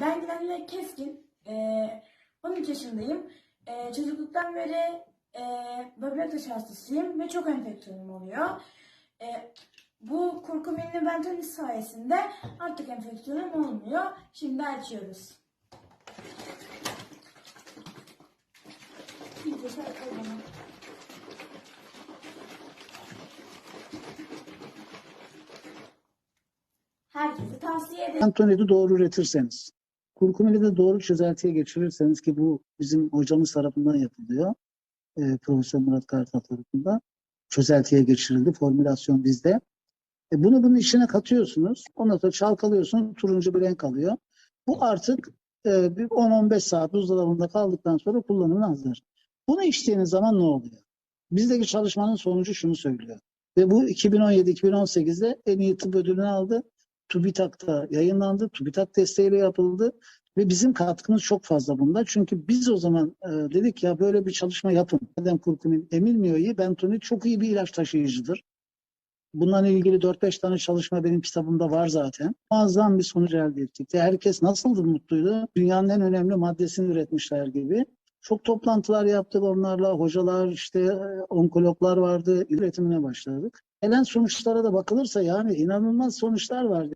Ben Güvenli Keskin. Ee, 13 yaşındayım. Ee, çocukluktan beri e, böbrek taşı hastasıyım ve çok enfeksiyonum oluyor. Ee, bu kurkuminli bentonit sayesinde artık enfeksiyonum olmuyor. Şimdi açıyoruz. İyice. Herkese tavsiye ederim. Antonidi doğru üretirseniz, kurkumini de doğru çözeltiye geçirirseniz ki bu bizim hocamız tarafından yapılıyor. E, Profesör Murat Kartal tarafından. Çözeltiye geçirildi. Formülasyon bizde. E, bunu bunun içine katıyorsunuz. Ondan sonra çalkalıyorsunuz. Turuncu bir renk alıyor. Bu artık e, bir 10-15 saat buzdolabında kaldıktan sonra kullanımına hazır. Bunu içtiğiniz zaman ne oluyor? Bizdeki çalışmanın sonucu şunu söylüyor. Ve bu 2017-2018'de en iyi tıp ödülünü aldı. TÜBİTAK'ta yayınlandı. TÜBİTAK desteğiyle yapıldı. Ve bizim katkımız çok fazla bunda. Çünkü biz o zaman e, dedik ya böyle bir çalışma yapın. Neden kurkumin emilmiyor bentonit çok iyi bir ilaç taşıyıcıdır. Bununla ilgili 4-5 tane çalışma benim kitabımda var zaten. Muazzam bir sonuç elde ettik. Herkes nasıldı mutluydu? Dünyanın en önemli maddesini üretmişler gibi. Çok toplantılar yaptık onlarla. Hocalar, işte onkologlar vardı. Üretimine başladık. Gelen sonuçlara da bakılırsa yani inanılmaz sonuçlar var.